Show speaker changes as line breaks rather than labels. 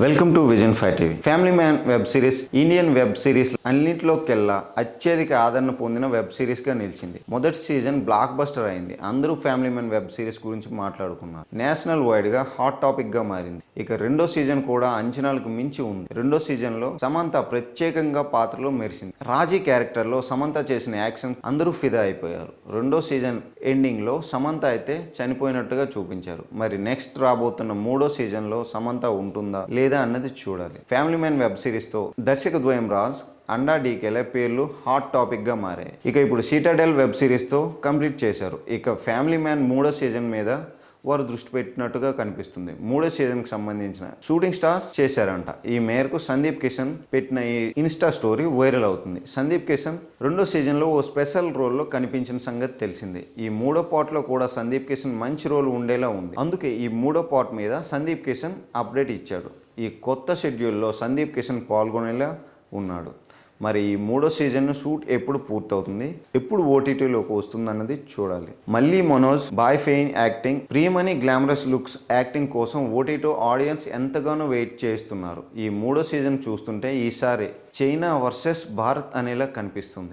Welcome to Vision five TV Family Man web series Indian web series అన్నింటిలోకెల్లా అత్యధిక ఆదరణ పొందిన web సిరీస్గా నిలిచింది. మొదటి సీజన్ బ్లాక్ బస్టర్ అయింది. అందరూ ఫ్యామిలీ మ్యాన్ వెబ్ సిరీస్ గురించి మాట్లాడుకున్నారు. నేషనల్ వైడ్గా హాట్ టాపిక్గా మారింది. ఇక రెండో సీజన్ కూడా అంచనాలకు మించి ఉంది. రెండో సీజన్లో సమంత ప్రత్యేకంగా పాత్రలో మెరిసింది. రాజీ క్యారెక్టర్లో సమంత చేసిన యాక్షన్ అందరూ ఫిదా అయిపోయారు. రెండో సీజన్ ఎండింగ్లో సమంత అయితే చనిపోయినట్టుగా చూపించారు. మరి నెక్స్ట్ రాబోతున్న మూడో సీజన్లో సమంత ఉంటుందా? లేదా అన్నది చూడాలి. ఫ్యామిలీ మ్యాన్ వెబ్ సిరీస్తో దర్శక ద్వయం రాజ్ అండా డీకేల పేర్లు హాట్ టాపిక్గా మారాయి. ఇక ఇప్పుడు సీటాడెల్ వెబ్ సిరీస్తో కంప్లీట్ చేశారు. ఇక ఫ్యామిలీ మ్యాన్ మూడో సీజన్ మీద వారు దృష్టి పెట్టినట్టుగా కనిపిస్తుంది. మూడో సీజన్కి సంబంధించిన షూటింగ్ స్టార్ చేశారంట. ఈ మేరకు సందీప్ కిషన్ పెట్టిన ఈ ఇన్స్టా స్టోరీ వైరల్ అవుతుంది. సందీప్ కిషన్ రెండో సీజన్లో ఓ స్పెషల్ రోల్లో కనిపించిన సంగతి తెలిసింది. ఈ మూడో పార్ట్లో కూడా సందీప్ కిషన్ మంచి రోల్ ఉండేలా ఉంది. అందుకే ఈ మూడో పార్ట్ మీద సందీప్ కిషన్ అప్డేట్ ఇచ్చాడు. ఈ కొత్త షెడ్యూల్లో సందీప్ కిషన్ పాల్గొనేలా ఉన్నాడు. మరి ఈ మూడో సీజన్ షూట్ ఎప్పుడు పూర్తవుతుంది? ఎప్పుడు ఓటీటీలోకి వస్తుంది అన్నది చూడాలి. మళ్ళీ మనోజ్ బాయ్ pain acting Priyamani glamorous looks acting కోసం ఓటీటీ ఆడియన్స్ ఎంతగానో వెయిట్ చేస్తున్నారు. ఈ మూడో సీజన్ చూస్తుంటే ఈసారి చైనా వర్సెస్ భారత్ అనేలా కనిపిస్తుంది.